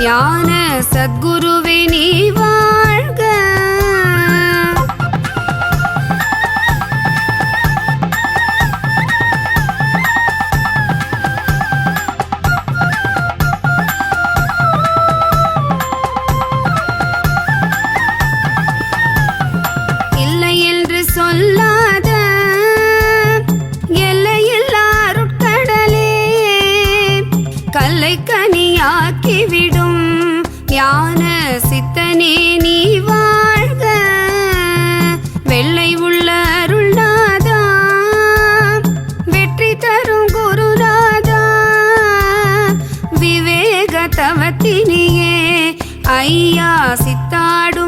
ஞான சத்குருவே நீ வாழ்க. இல்லை என்று சொல்லாத எல்லையில்லா அருட்கடலே கல்லை கனியாக்கிவிடும் ஞான சித்தனே நீ வாழ்க. வெள்ளை உள்ள அருள்நாதா. வெற்றி தரும் குருநாதா விவேக தவத்தினியே ஐயா சித்தாடு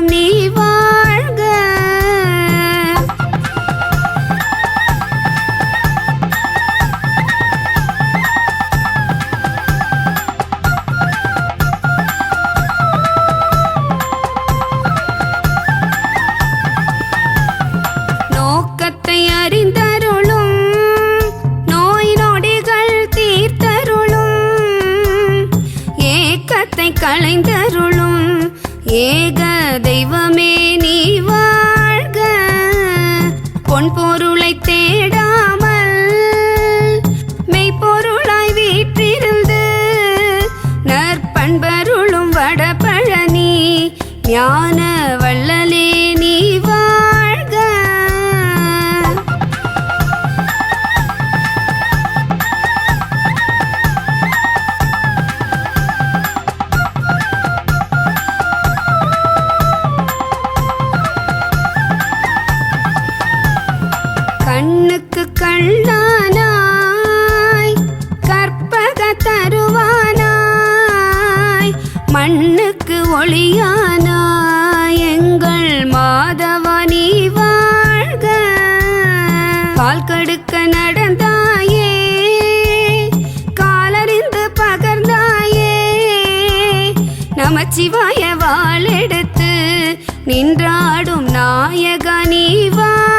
அருளும் ஏக தெய்வமே நீ வாழ்க. பொன் பொருளை தேடாமல் மெய்ப்பொருளாய் வீற்றிருந்து நற்பண்பருளும் வடபழனி ஞான தருவானாய் மண்ணுக்கு ஒளியானாய் எங்கள் மாதவனி வாழ்க. பால் கடுக்க நடந்தாயே காலறிந்து பகர்ந்தாயே. நமச்சிவாய வாழெடுத்து நின்றாடும் நாயகனி வா.